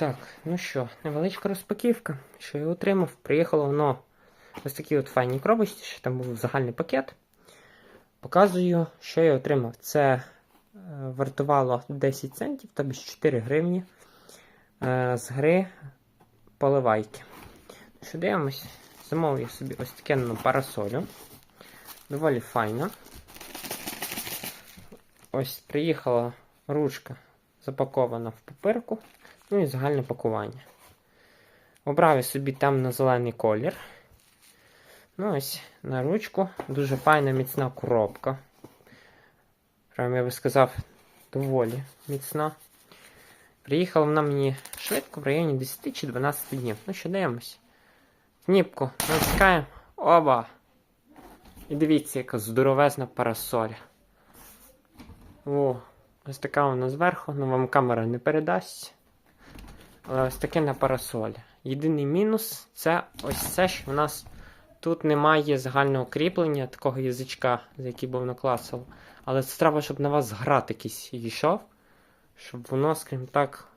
Так, ну що, невеличка розпаківка. Що я отримав? Приїхало воно ось такі от файні коробочці, що там був загальний пакет. Показую, що я отримав. Це е, вартувало 10 центів, тобто 4 гривні е, з гри поливайки. Що дивимось? Замовив я собі ось таке ну, парасолю. Доволі файно. Ось приїхала ручка запакована в папирку. Ну і загальне пакування. Обрав я собі темно-зелений колір. Ну, ось на ручку. Дуже файна міцна коробка. Прям я би сказав, доволі міцна. Приїхала вона мені швидко в районі 10 чи 12 днів. Ну що дивимось. Кніпку натискаємо. Оба! І дивіться, яка здоровезна парасоля. О, ось така вона зверху, ну вам камера не передасть. Але ось таке на парасолі. Єдиний мінус це ось це, що в нас тут немає загального кріплення, такого язичка, за який був накласив. Але це треба, щоб на вас град якийсь йшов, щоб воно, скажімо так,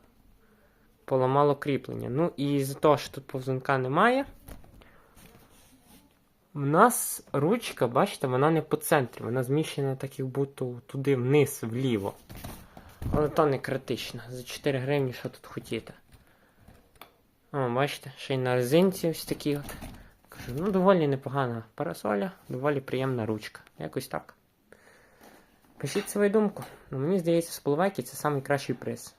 поламало кріплення. Ну і з-за того, що тут повзунка немає. У нас ручка, бачите, вона не по центрі, вона зміщена так, як будто туди вниз, вліво. Але то не критично. За 4 гривні що тут хотіти. О, бачите, ще й на резинці ось такі от. Кажу, ну доволі непогана парасоля, доволі приємна ручка. Якось так. Пишіть свою думку. Ну, мені здається, з поливайки це найкращий приз.